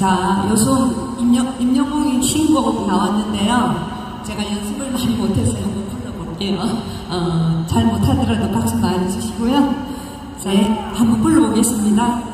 자, 요소 임영, 임영웅이 신곡 나왔는데요. 제가 연습을 많이 못해서 한번 불러볼게요. 어, 잘 못하더라도 박수 많이 주시고요. 네, 한번 불러보겠습니다.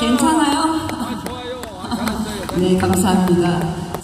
괜찮아요? 네, 감사합니다.